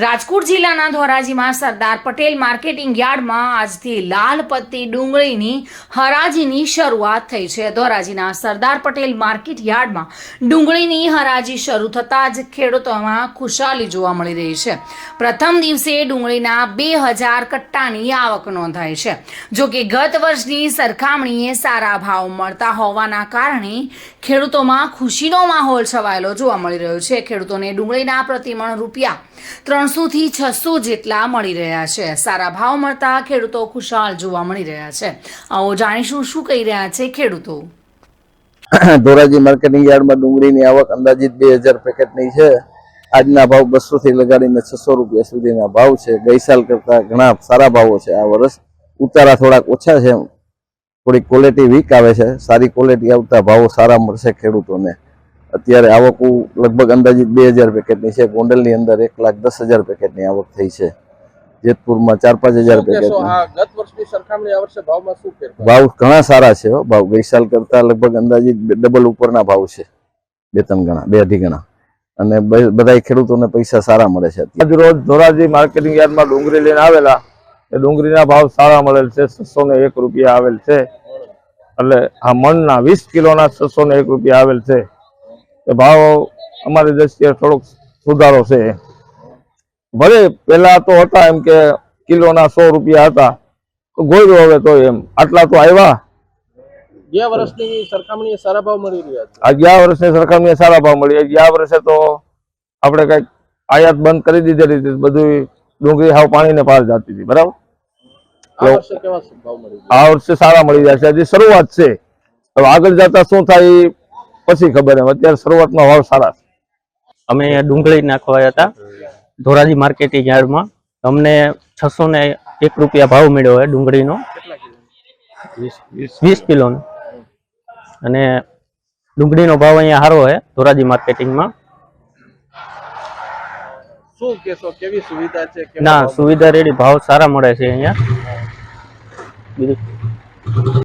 રાજકોટ જિલ્લાના ધોરાજીમાં સરદાર પટેલ માર્કેટિંગ યાર્ડમાં આજથી લાલ પત્તી ડુંગળીની હરાજીની શરૂઆત થઈ છે. ધોરાજીના સરદાર પટેલ માર્કેટ યાર્ડમાં ડુંગળીની હરાજી શરૂ થતાં જ ખેડૂતોમાં ખુશાલી જોવા મળી રહી છે. પ્રથમ દિવસે ડુંગળીના બે હજાર કટ્ટાની આવક નોંધાઈ છે. જો કે ગત વર્ષની સરખામણીએ સારા ભાવ મળતા હોવાના કારણે ખેડૂતોમાં ખુશીનો માહોલ છવાયેલો જોવા મળી રહ્યો છે. ખેડૂતોને ડુંગળીના પ્રતિમણ રૂપિયા ત્રણસો થી છસો જેટલા મળી રહ્યા છે. સારા ભાવ મળતા ખેડૂતો ખુશાલ જોવા મળી રહ્યા છે. આવો જાણીશું શું કહી રહ્યા છે ખેડૂતો. ધોરાજી માર્કેટિંગ યાર્ડમાં ડુંગળીની આવક અંદાજિત બે હજાર પેકેટની છે. આજના ભાવ બસો થી લગાડીને છસો રૂપિયા સુધીના ભાવ છે. ગઈ સાલ કરતા ઘણા સારા ભાવો છે. આ વર્ષ ઉતારા થોડાક ઓછા છે. થોડીક ક્વોલિટી વીક આવે છે. સારી ક્વોલિટી આવતા ભાવો સારા મળશે ખેડૂતોને. અત્યારે આવક લગભગ અંદાજિત બે હજાર પેકેટની છે. ગોંડલની અંદર એક લાખ દસ હજાર પેકેટની આવક થઈ છે. જેતપુરમાં ચાર પાંચ હજાર પેકેટ પેકેટની. આ ગત વર્ષની સરખામણી આ વર્ષે ભાવમાં શું ફેરફાર? ભાવ ઘણા સારા છે હો. ભાવ ગઈ સાલ કરતા લગભગ અંદાજિત ડબલ ઉપરના ભાવ છે. બે ત્રણ ગણા બે અઢી ગણા. અને બધા ખેડૂતોને પૈસા સારા મળે છે આજ રોજ ધોરાજી માર્કેટિંગ યાર્ડમાં ડુંગળી લઈને આવેલા. એ ડુંગળીના ભાવ સારા મળેલ છે. છસો ને એક રૂપિયા આવેલ છે. એટલે આ મણના વીસ કિલોના છસો ને એક રૂપિયા આવેલ છે. એ ભાવ અમારી દ્રષ્ટિએ થોડોક સુધારો છે. ભલે પેલા તો હતા એમ કે કિલોના સો રૂપિયા હતા તો ગોયરું હવે તો એમ. આટલા તો આવ્યા. ગયા વર્ષની સરખામણીએ સારા ભાવ મળી રહ્યા છે. આ ગયા વર્ષની સરખામણીએ સારા ભાવ મળી ગયા વર્ષે તો આપણે કંઈક આયાત બંધ કરી દીધેલી હતી બધું ડુંગળી હાવ પાણીને પાર જતી હતી. બરાબર? આ વર્ષે સારા મળી રહ્યા છે. હજી શરૂઆત છે. હવે આગળ જતા શું થાય? પછી ખબર એમ અત્યારે શરૂઆતમાં ભાવ સારા છે. અમે અહીંયા ડુંગળી નાખવા હતા ધોરાજી માર્કેટિંગ યાર્ડમાં. અમને છસો ને એક રૂપિયા ભાવ મળ્યો છે ડુંગળીનો. વીસ કિલોનો. અને ડુંગળીનો ભાવ અહીંયા સારો છે ધોરાજી માર્કેટિંગમાં. શું કહેશો કેવી સુવિધા છે ના સુવિધા રેડી ભાવ સારા મળે છે અહીંયા. બીજું